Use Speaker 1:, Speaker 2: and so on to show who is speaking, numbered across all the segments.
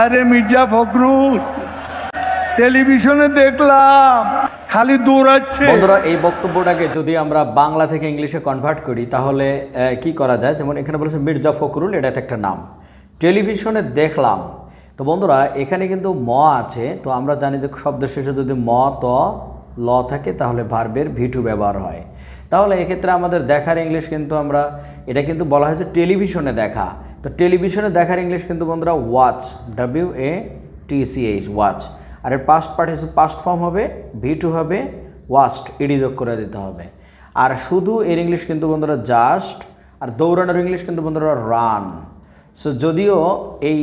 Speaker 1: আরে মির্জা ফখরুল, টেলিভিশনে দেখলাম, খালি দৌড়াচ্ছে।
Speaker 2: বন্ধুরা, এই বক্তব্যটাকে যদি আমরা বাংলা থেকে ইংলিশে কনভার্ট করি, তাহলে কি করা যায়? যেমন এখানে বলেছে মির্জা ফখরুল, এটা একটা নাম। টেলিভিশনে দেখলাম। তো বন্ধুরা, এখানে কিন্তু ম আছে। তো আমরা জানি যে শব্দ শেষে যদি ম, ত, ল থাকে, তাহলে ভার্বের ভিটু ব্যবহার হয়। তাহলে এক্ষেত্রে আমাদের দেখার ইংলিশ কিন্তু আমরা, এটা কিন্তু বলা হয়েছে টেলিভিশনে দেখা। তো টেলিভিশনে দেখার ইংলিশ কিন্তু বন্ধুরা watch W A T C H watch আর এর পাস্ট পার্টিসিপ পাস্ট ফর্ম হবে ভি টু হবে ওয়াস্ট ইডি যোগ করে দিতে হবে। আর শুধু এর ইংলিশ কিন্তু বন্ধুরা জাস্ট আর দৌড়ানোর ইংলিশ কিন্তু বন্ধুরা রান সো যদিও এই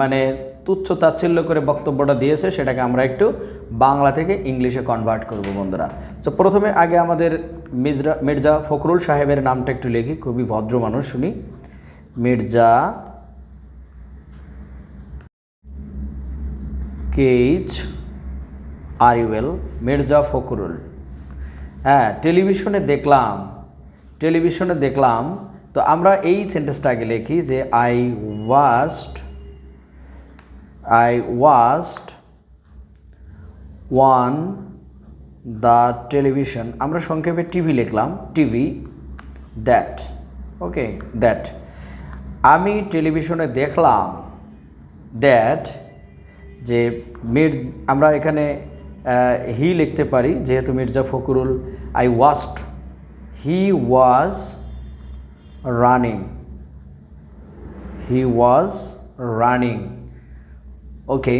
Speaker 2: মানে তুচ্ছ তাচ্ছিল্য করে বক্তব্যটা দিয়েছে, সেটাকে আমরা একটু বাংলা থেকে ইংলিশে কনভার্ট করব বন্ধুরা। তো প্রথমে আগে আমাদের মির্জা মির্জা ফখরুল সাহেবের নামটা একটু লিখি, খুবই ভদ্র মানুষ শুনি মির্জা কেইচ, আর ইউএল মির্জা ফখরুল। হ্যাঁ টেলিভিশনে দেখলাম টেলিভিশনে দেখলাম, তো আমরা এই সেন্টেন্সটা আগে লিখি যে I watched I watched one the television আমরা সংক্ষেপে টিভি লিখলাম টিভি দ্যাট ওকে দ্যাট আমি টেলিভিশনে দেখলাম দ্যাট যে মির, আমরা এখানে হি লিখতে পারি, যেহেতু Mirza Fakhrul I watched he was running he was running okay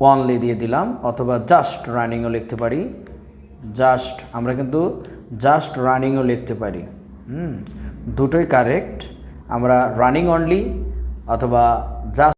Speaker 2: only দিয়ে দিলাম, অথবা জাস্ট রানিংও লিখতে পারি জাস্ট আমরা কিন্তু জাস্ট রানিংও লিখতে পারি, হুম, দুটোই কারেক্ট আমরা রানিং অনলি অথবা জাস্ট